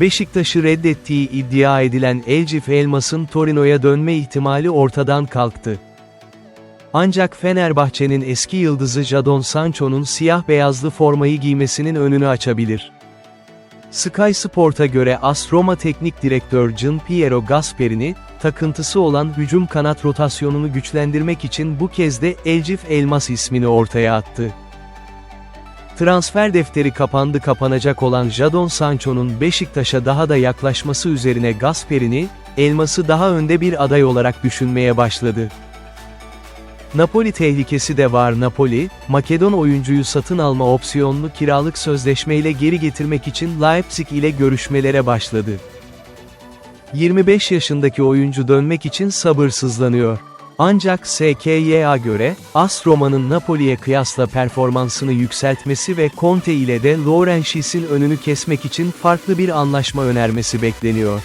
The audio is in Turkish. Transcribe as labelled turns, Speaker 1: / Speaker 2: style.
Speaker 1: Beşiktaş'ı reddettiği iddia edilen Elcif Elmas'ın Torino'ya dönme ihtimali ortadan kalktı. Ancak Fenerbahçe'nin eski yıldızı Jadon Sancho'nun siyah beyazlı formayı giymesinin önünü açabilir. Sky Sport'a göre AS Roma Teknik Direktör Gian Piero Gasperini, takıntısı olan hücum kanat rotasyonunu güçlendirmek için bu kez de Elcif Elmas ismini ortaya attı. Transfer defteri kapandı kapanacak olan Jadon Sancho'nun Beşiktaş'a daha da yaklaşması üzerine Gasperini, Elmas'ı daha önde bir aday olarak düşünmeye başladı. Napoli tehlikesi de var Napoli, Makedon oyuncuyu satın alma opsiyonlu kiralık sözleşmeyle geri getirmek için Leipzig ile görüşmelere başladı. 25 yaşındaki oyuncu dönmek için sabırsızlanıyor. Ancak SKY'a göre, AS Roma'nın Napoli'ye kıyasla performansını yükseltmesi ve Conte ile de Laurentiis'in önünü kesmek için farklı bir anlaşma önermesi bekleniyor.